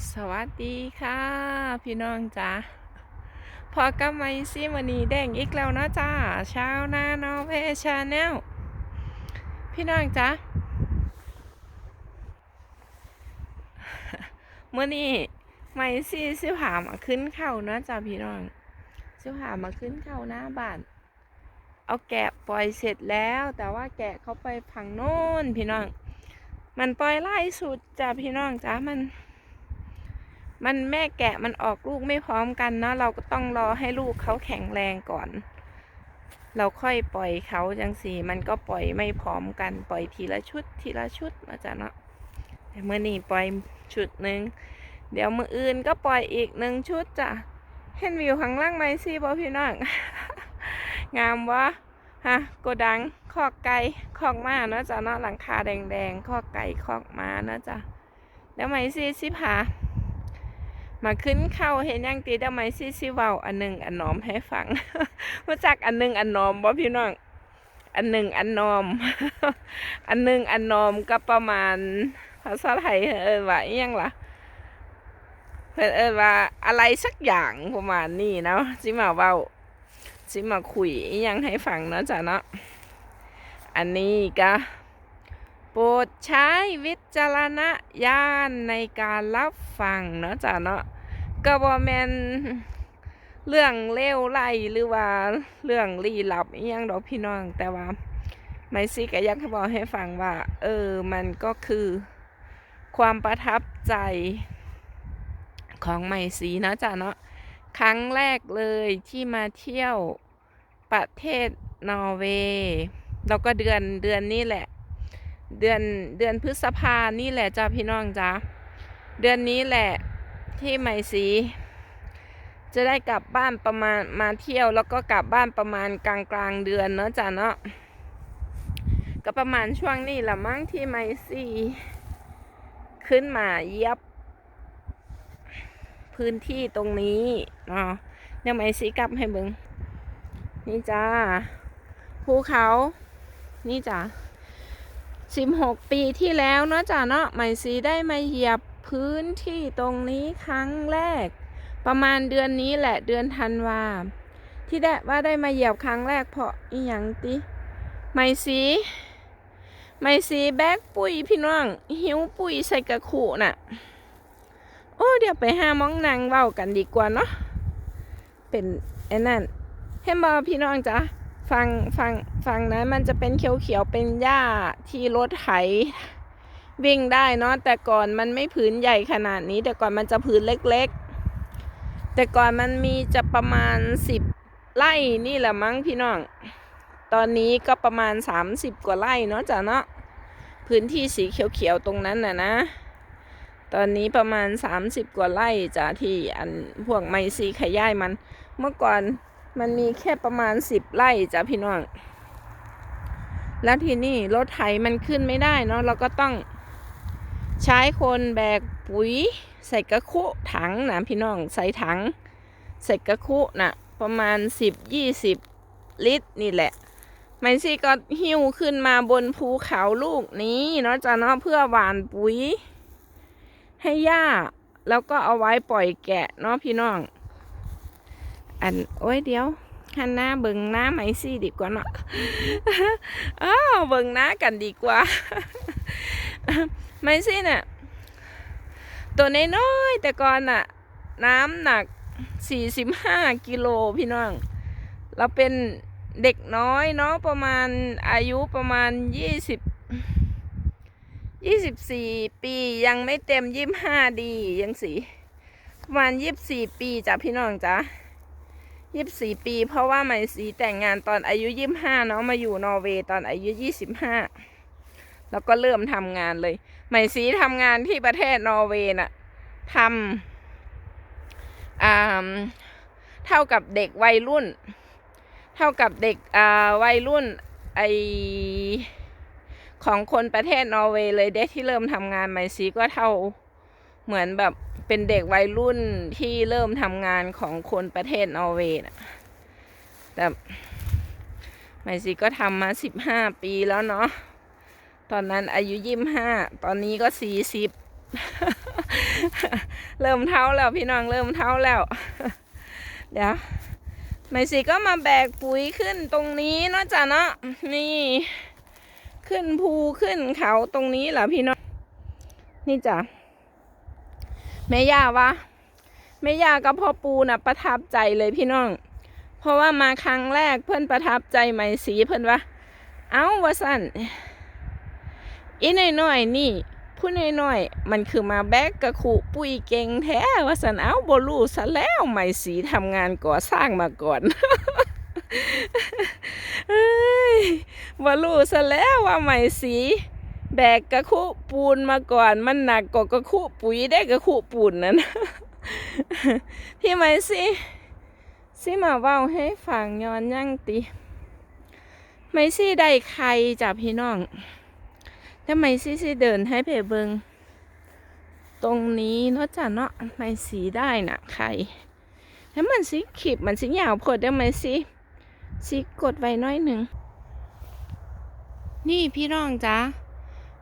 สวัสดีค่ะ พี่น้องจ้าพอกับไมซี่วันนี้แดงอีกแล้วเนาะจ้าชาวนานอเวชาแนลพี่น้องจ้าเมื่อนี้ไมซี่สิผามาขึ้นเข่าเนาะจ้าพี่น้องสิผามาขึ้นเข่าหน้าบ้าน เอาแกะปล่อยเสร็จแล้ว แต่ว่าแกะเขาไปพังโน้นพี่น้อง มันปล่อยไล่สุดจ้าพี่น้องจ้ามัน มันแม่แกะมันออกลูกไม่พร้อมกันเนาะเราก็ต้องรอให้ลูกเขาแข็งแรงก่อน เราค่อยปล่อยเขาจังสีมันก็ปล่อยไม่พร้อมกันปล่อยทีละชุดทีละชุดมาจ้ะเนาะแต่เมื่อนี้ปล่อยชุดหนึ่งเดี๋ยวมืออื่นก็ปล่อยอีกหนึ่งชุดจ้ะเห็นวิวข้างล่างไหมสิบอพี่น้องงามวะฮะโกดังคอกไก่คอกม้าเนาะจ้ะเนาะหลังคาแดงๆคอกไก่คอกม้าเนาะจ้ะแล้วไหมสิสิผา มาขึ้นเข้าเห็นยังตีได้ไหมซิซิเว้าอันหนึ่งอันนอมให้ฟังรู้จักอันหนึ่งอันนอมบ่พี่น้องอันหนึ่งอันนอม อันหนึ่งอันนอมก็ประมาณภาษาไทยเอินว่าอิหยังล่ะเพิ่นเอินว่าอะไรสักอย่างประมาณนี้เนาะสิมาเว้าสิมาคุยอิหยังให้ฟังเนาะจ้ะเนาะอันนี้ก็โปรดใช้วิจารณญาณในการรับฟังเนาะจ้ะเนาะ ก็บ่แมนเรื่องเลวไหลหรือว่าเรื่องลี้ลับอหยังดอกพี่น้องแต่ว่าไมซี่ก็อยากบอกให้ฟังว่า เออ มันก็คือความประทับใจของไมซีนะจ๊ะเนาะครั้งแรกเลยที่มาเที่ยวประเทศนอร์เวย์แล้วก็เดือนเดือนนี้แหละ เดือนเดือนพฤษภานี่แหละจ้าพี่น้องจ้าเดือนนี้แหละ ที่ไหมสีจะได้กลับบ้านประมาณมาเที่ยวแล้วก็กลับบ้านประมาณกลางกลางเดือนเนาะจ้ะเนาะก็ประมาณช่วงนี้ละมั้งที่ไมสีขึ้นมาเยียบพื้นที่ตรงนี้เนาะเดี๋ยวไมสีกลับให้เบิงนี่จ้าภูเขา นี่จ้าสิบหกปีที่แล้วเนาะจ้ะเนาะไมสีได้มาเหยียบ พื้นที่ตรงนี้ครั้งแรก ประมาณเดือนนี้แหละเดือนธันวาที่ได้ว่าได้มาเหยียบครั้งแรกเพราะอีหยังติไม่สีไม่สีแบกปุ๋ยพี่น้อง หิวปุ๋ยใส่กระขู่น่ะ โอ้เดี๋ยวไปห้ามองนางเว้ากันดีกว่าเนาะเป็นไอ้นั่นเห็นบ่พี่น้องจ๊ะฟังฟังฟังนั้นมันจะเป็นเขียวๆเป็นหญ้าที่รถไถ วิ่งได้เนาะแต่ก่อนมันไม่ผืนใหญ่ขนาดนี้ แต่ก่อนมันจะผืนเล็กๆ แต่ก่อนมันมีจะประมาณสิบไร่นี่แหละมั้งพี่น้อง ตอนนี้ก็ประมาณสามสิบกว่าไร่เนาะจ้ะเนาะพื้นที่สีเขียวๆตรงนั้นน่ะนะ ตอนนี้ประมาณสามสิบกว่าไร่จ้ะที่อันพวกไมซีขยายมัน เมื่อก่อนมันมีแค่ประมาณสิบไร่จ้ะพี่น้อง แล้วทีนี้รถไถมันขึ้นไม่ได้เนาะเราก็ต้อง ใช้คนแบกปุ๋ย ใส่กระคุถังนะพี่น้องใส่ถัง ใส่กระคุนะประมาณสิบยี่สิบลิตรนี่แหละไมซี่ก็หิ้วขึ้นมาบนภูเขาลูกนี้เนาะจะเนาะเพื่อหว่านปุ๋ย ให้หญ้า แล้วก็เอาไว้ปล่อยแกะเนาะพี่น้อง อันโอ้ยเดี๋ยวหันหน้าเบิ่งหน้าไมซี่ดีกว่าเนาะอ้าวเบิ่งหน้ากันดีกว่า ไม่สิน่ะ ตัวน้อยๆแต่ก่อนน่ะ น้ำหนัก45กิโลพี่น้อง เราเป็นเด็กน้อยเนาะประมาณอายุประมาณ20 24ปียังไม่เต็ม25ดียังสิประมาณ24ปีจ้ะพี่น้องจ้ะ24ปี เพราะว่าไหมสีแต่งงานตอนอายุ25เนาะมาอยู่นอร์เวย์ตอนอายุ25แล้วก็เริ่มทำงานเลย ไหมสีทำงานที่ประเทศนอร์เวย์น่ะทำเท่ากับเด็กวัยรุ่น เท่ากับเด็กวัยรุ่นไอของคนประเทศนอร์เวย์เลยเด็กที่เริ่มทำงานไหมสีก็เท่าเหมือนแบบเป็นเด็กวัยรุ่นที่เริ่มทำงานของคนประเทศนอร์เวย์นะแต่ไหมสีก็ทำมาสิบห้าปีแล้วเนาะ ตอนนั้นอายุยี่ห้า ตอนนี้ก็สี่สิบ เริ่มเท้าแล้วพี่น้องเริ่มเท้าแล้ว เดี๋ยวไม่สิก็มาแบกปุ๋ยขึ้นตรงนี้เนาะจ้ะเนาะนี่ ขึ้นภูขึ้นเขาตรงนี้เหรอพี่น้อง นี่จ้ะแม่ย่าวะแม่ย่ากับพ่อปูน่ะประทับใจเลยพี่น้อง เพราะว่ามาครั้งแรกเพื่อนประทับใจไหมสีเพื่อนว่าเอ้าวะสัน อีน้อยๆนี่ผู้น้อยๆมันคือมาแบกกระขู่ปุยเก่งแท้ว่าสันเอาบลูซะแล้วไหมสีทำงานก่อสร้างมาก่อนเอ้ยบลูซะแล้วว่าไหมสีแบกกระคุปูนมาก่อนมันหนักกว่ากระคุปุ๋ยได้กระคุปูนนั้นพี่ไหมสิสิมาเว้าให้ฟังย้อนยั่งติไหมสิได้ใครจากพี่น้อง ทำไมซีซีเดินให้เพเบิง ตรงนี้เนาะจ้ะเนาะไม่สีได้นะใครแล้วมันสีขีบมันสียาวพอได้ไหมสิสีกดไว้น้อยหนึ่ง นี่พี่น้องจ้ะ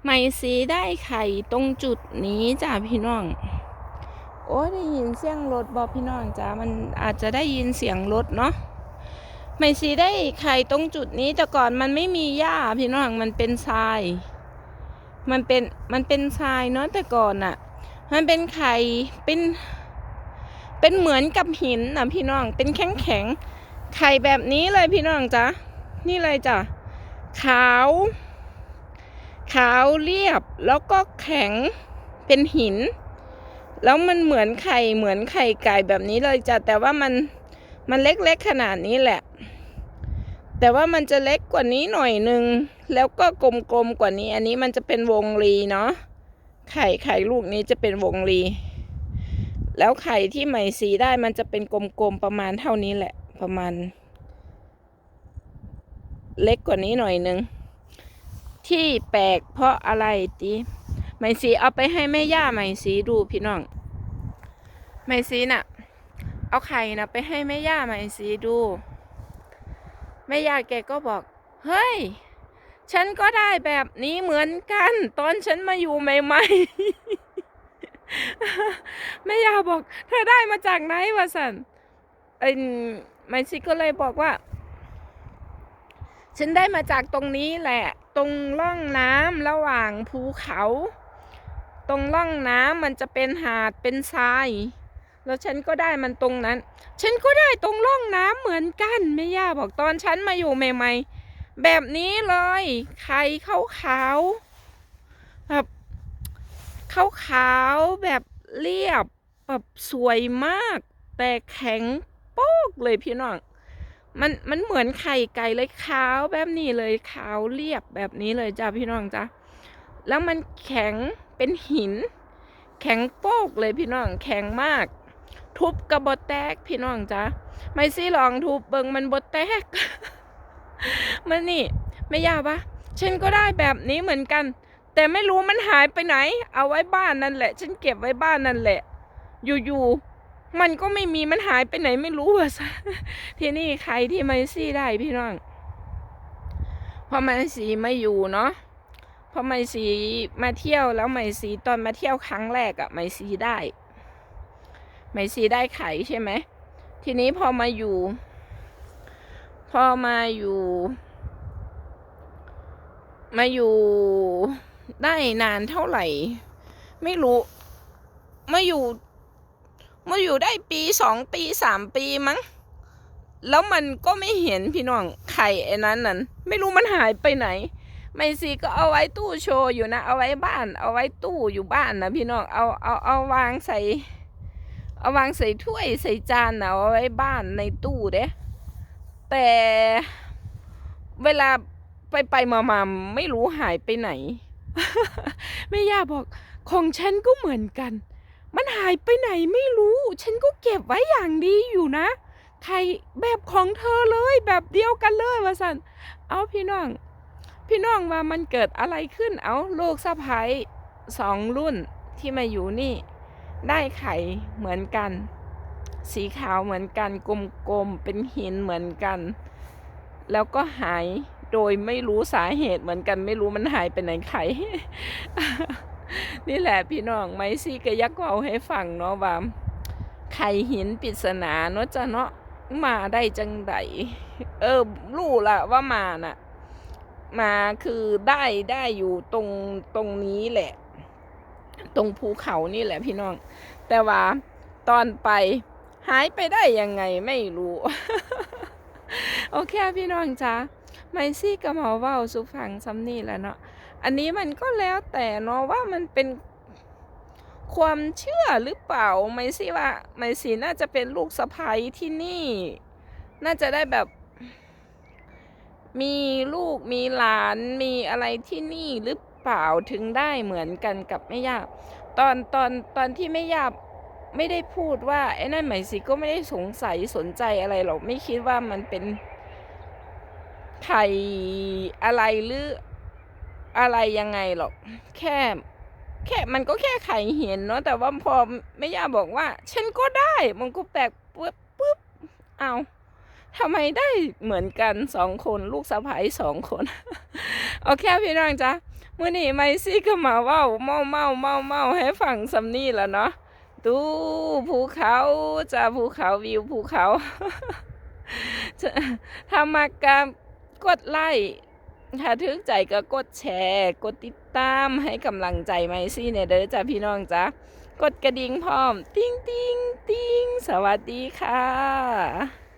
ไม่สีได้ไข่ตรงจุดนี้จ้ะพี่น้อง โอ้ได้ยินเสียงรถบอพี่น้องจ้ะมันอาจจะได้ยินเสียงรถเนาะไม่สีได้ไข่ตรงจุดนี้แต่ก่อนมันไม่มีหญ้าพี่น้องมันเป็นทราย มันเป็นมันเป็นทรายเนาะแต่ก่อนอะ่ะมันเป็นไข่เป็น เป็นเหมือนกับหินนะพี่น้อง เป็นแข็งแข็งไข่แบบนี้เลยพี่น้องจ้ะนี่เลยจ้ะขาว ขาวเรียบแล้วก็แข็งเป็นหิน แล้วมันเหมือนไข่เหมือนไข่ไก่แบบนี้เลยจ้ะแต่ว่ามันมันเล็กๆขนาดนี้แหละ แต่ว่ามันจะเล็กกว่านี้หน่อยนึง แล้วก็กลมๆกว่านี้ อันนี้มันจะเป็นวงรีเนาะไข่ไข่ลูกนี้จะเป็นวงรี แล้วไข่ที่ไหมสีได้มันจะเป็นกลมๆประมาณเท่านี้แหละประมาณ เล็กกว่านี้หน่อยนึง ที่แปลกเพราะอะไรตีไหมสีเอาไปให้แม่ย่าไหมสีดูพี่น้องไหมสีน่ะ เอาไข่นะไปให้แม่ย่าไหมสีดูแม่ย่าแกก็บอก เฮ้ย ฉันก็ได้แบบนี้เหมือนกัน ตอนฉันมาอยู่ใหม่ๆแม่ยาบอก เธอได้มาจากไหนวะสันเอ็นไมซิก็เลยบอกว่า ฉันได้มาจากตรงนี้แหละ ตรงร่องน้ำระหว่างภูเขา ตรงร่องน้ำมันจะเป็นหาดเป็นทรายแล้วฉันก็ได้มันตรงนั้น ฉันก็ได้ตรงร่องน้ำเหมือนกันแม่ย่าบอกตอนฉันมาอยู่ใหม่ ๆ แบบนี้เลยไข่ขาวขาวแบบขาวขาวแบบเรียบแบบสวยมาก แต่แข็งโป๊กเลยพี่น้องมันมันเหมือนไข่ไก่เลยขาวแบบนี้เลยขาวเรียบแบบนี้เลยจ้าพี่น้องจ้าแล้วมันแข็งเป็นหิน แข็งโป๊กเลยพี่น้องแข็งมาก ทุบกระบอแตกพี่น้องจ้าไม่ซี่ลองทุบเบิงมันบดแตก มันนี่ไม่ยากปะฉันก็ได้แบบนี้เหมือนกัน แต่ไม่รู้มันหายไปไหน เอาไว้บ้านนั่นแหละ ฉันเก็บไว้บ้านนั่นแหละ อยู่ๆมันก็ไม่มีมันหายไปไหนไม่รู้อะทีนี่ใครที่ไม่ซี่ได้พี่น้องพอไม่สีไม่อยู่เนาะพอไม่สีมาเที่ยวแล้วไม่สีตอนมาเที่ยวครั้งแรกอะไม่สีได้ ไม่สีได้ไข่ใช่ไหมทีนี้พอมาอยู่ พอมาอยู่ มาอยู่ได้นานเท่าไหร่ ไม่รู้ มาอยู่ มาอยู่ได้ปีสองปีสามปีมั้ง แล้วมันก็ไม่เห็นพี่น้องไข่ไอ้นั้นนั่นไม่รู้มันหายไปไหนไม่สิก็เอาไว้ตู้โชว์อยู่นะ เอาไว้บ้าน เอาไว้ตู้อยู่บ้านนะพี่น้อง เอาเอาเอาวางใส่ เอาวางใส่ถ้วยใส่จานนะเอาไว้บ้านในตู้เด้ แต่เวลาไปไปมามาไม่รู้หายไปไหนแม่ย่าบอก ของฉันก็เหมือนกัน มันหายไปไหนไม่รู้ ฉันก็เก็บไว้อย่างดีอยู่นะใครแบบของเธอเลยแบบเดียวกันเลยวะสันเอาพี่น้อง พี่น้องว่ามันเกิดอะไรขึ้นเอาลูกสะพ้ายสองรุ่นที่มาอยู่นี่ ได้ไข่เหมือนกัน สีขาวเหมือนกันกลมๆเป็นหินเหมือนกัน แล้วก็หายโดยไม่รู้สาเหตุเหมือนกัน ไม่รู้มันหายไปไหนไข่นี่แหละพี่น้องไมซี่ก็ยักเว้าให้ฟังเนาะว่าไข่หินปริศนาเนาะจ้ะเนาะมาได้จังไดเออรู้ละว่ามาน่ะ มาคือได้ได้อยู่ตรงตรงนี้แหละ ตรงภูเขานี่แหละพี่น้อง แต่ว่าตอนไป หายไปได้ยังไงไม่รู้ โอเคพี่น้องจ้าไมซี่ก็มาเว้าสุฟังซ้ำนี่แหละเนาะอันนี้มันก็แล้วแต่เนาะว่ามันเป็นความเชื่อหรือเปล่าไมซี่ว่าไมซี่น่าจะเป็นลูกสะใภ้ที่นี่ น่าจะได้แบบมีลูกมีหลานมีอะไรที่นี่หรือเปล่าถึงได้เหมือนกันกับแม่ย่าตอนตอนตอนที่แม่ย่า ไม่ได้พูดว่าไอ้นั่นหมายสิก็ไม่ได้สงสัยสนใจอะไรหรอกไม่คิดว่ามันเป็นไข่อะไรหรืออะไรยังไงหรอก แค่แค่มันก็แค่ไข่เห็นเนาะแต่ว่าพอแม่ย่าบอกว่า ฉันก็ได้มันก็แปลกปุ๊บปุ๊บเอาทำไมได้เหมือนกันสองคนลูกสะใภ้สองคนโอเคพี่น้องจ้ะมื่อนี้ไมซี่ก็มาว่าเมาเมาเมาเมาให้ฟังสำนี่แล้วเนาะ ดูภูเขาจะภูเขาวิวภูเขาทำมากกกดไลค์ถ้าทึกใจก็กดแชร์ กดติดตามให้กำลังใจไมซี่เนี่ยเด้อจ้าพี่น้องจ้ากดกระดิ่งพร้อม ติ้งติ้งติ้งสวัสดีค่ะ